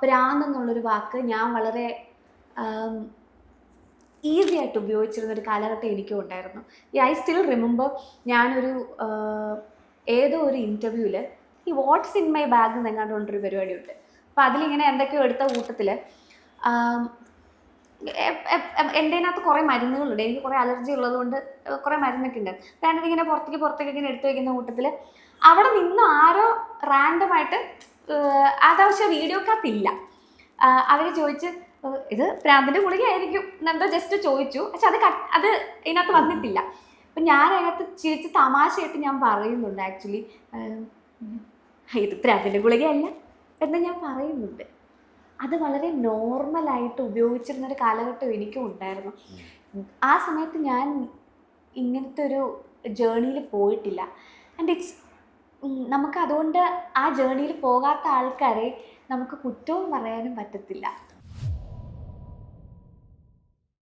പ്രാന്ത് എന്നുള്ളൊരു വാക്ക് ഞാൻ വളരെ ഈസി ആയിട്ട് ഉപയോഗിച്ചിരുന്ന ഒരു കാലഘട്ടം എനിക്കും ഉണ്ടായിരുന്നു. ഐ സ്റ്റിൽ റിമെമ്പർ ഞാനൊരു ഏതോ ഒരു ഇന്റർവ്യൂവിൽ ഈ വാട്ട്സ് ഇൻ മൈ ബാഗ് എന്നെങ്ങാണ്ടുള്ളൊരു പരിപാടിയുണ്ട്. അപ്പം അതിലിങ്ങനെ എന്തൊക്കെയോ എടുത്ത കൂട്ടത്തിൽ എന്റെ അതിനകത്ത് കുറേ മരുന്നുകളുണ്ട്. എനിക്ക് കുറേ അലർജി ഉള്ളതുകൊണ്ട് കുറേ മരുന്നൊക്കെ ഉണ്ട്. ഞാനതിങ്ങനെ പുറത്തേക്ക് പുറത്തേക്ക് ഇങ്ങനെ എടുത്തു വയ്ക്കുന്ന കൂട്ടത്തിൽ അവിടെ നിന്ന് ആരോ റാൻഡമായിട്ട് അതാവശ്യം കത്തില്ല അവർ ചോദിച്ച് ഇത് പ്രാന്തിന്റെ ഗുളികയായിരിക്കും. എന്നെന്തോ ജസ്റ്റ് ചോദിച്ചു. പക്ഷെ അത് അത് ഇതിനകത്ത് വന്നിട്ടില്ല. അപ്പം ഞാൻ അതിനകത്ത് ചിരിച്ച് തമാശയായിട്ട് ഞാൻ പറയുന്നുണ്ട് ആക്ച്വലി. ഇത് പ്രാന്തിന്റെ ഗുളികയല്ല എന്ന് ഞാൻ പറയുന്നുണ്ട്. അത് വളരെ നോർമലായിട്ട് ഉപയോഗിച്ചിരുന്ന ഒരു കാലഘട്ടം എനിക്കും ഉണ്ടായിരുന്നു. ആ സമയത്ത് ഞാൻ ഇങ്ങനത്തെ ഒരു ജേണിയിൽ പോയിട്ടില്ല. ആൻഡ് ഇറ്റ്സ് നമുക്ക് അതുകൊണ്ട് ആ ജേണിയിൽ പോകാത്ത ആൾക്കാരെ നമുക്ക് കുറ്റവും പറയാനും പറ്റത്തില്ല.